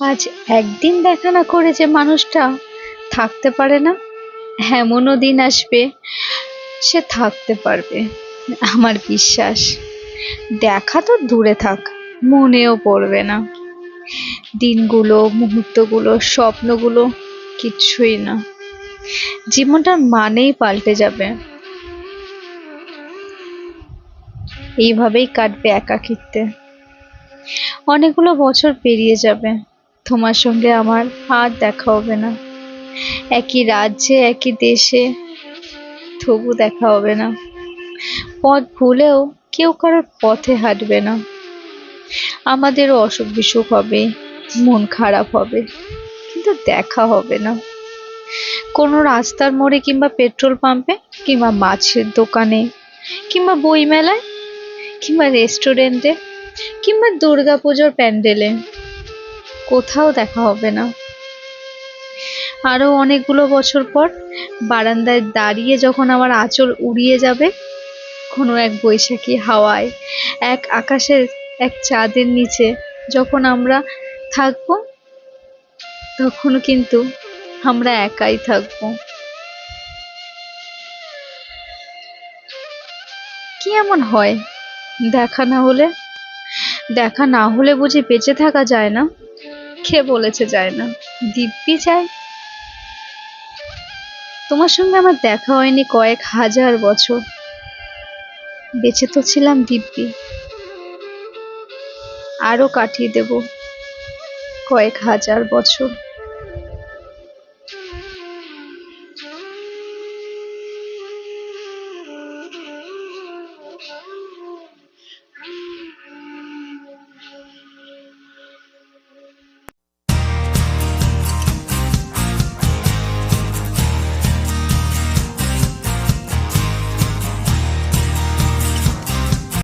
আজ একদিন দেখা না করে যে মানুষটা থাকতে পারে না, এমনও দিন আসবে সে থাকতে পারবে, আমার বিশ্বাস। দেখা তো দূরে থাক, মনেও পড়বে না। দিনগুলো, মুহূর্তগুলো, স্বপ্নগুলো কিচ্ছুই না। জীবনটার মানেই পাল্টে যাবে। এইভাবেই কাটবে একাকিত্বে। অনেকগুলো বছর পেরিয়ে যাবে। তোমার সঙ্গে আমার আর দেখা হবে না। একই রাজ্যে, একই দেশে তবু দেখা হবে না। পথ ভুলেও কেউ কারোর পথে হাঁটবে না। আমাদেরও অসুখ বিসুখ হবে, মন খারাপ হবে, কিন্তু দেখা হবে না। কোনো রাস্তার মোড়ে কিংবা পেট্রোল পাম্পে, কিংবা মাছের দোকানে, কিংবা বইমেলায়, কিংবা রেস্টুরেন্টে, কিংবা দুর্গাপুজোর প্যান্ডেলে কোথাও দেখা হবে না। আরও অনেকগুলো বছর পর বারান্দায় দাঁড়িয়ে যখন আমার আঁচল উড়িয়ে যাবে, কোনো এক বৈশাখী হাওয়ায়, এক আকাশের এক চাঁদের নিচে যখন আমরা থাকব, তখন কিন্তু আমরা একাই থাকব। কি এমন হয়? দেখা না হলে, দেখা না হলে বুঝি বেঁচে থাকা যায় না? কে বলেছে যায় না। দিব্যি যায়। তোমার সঙ্গে আমার দেখা হয়নি কয়েক হাজার বছর। বেঁচে তো ছিলাম দিব্যি। আরও কাটিয়ে দেব কয়েক হাজার বছর।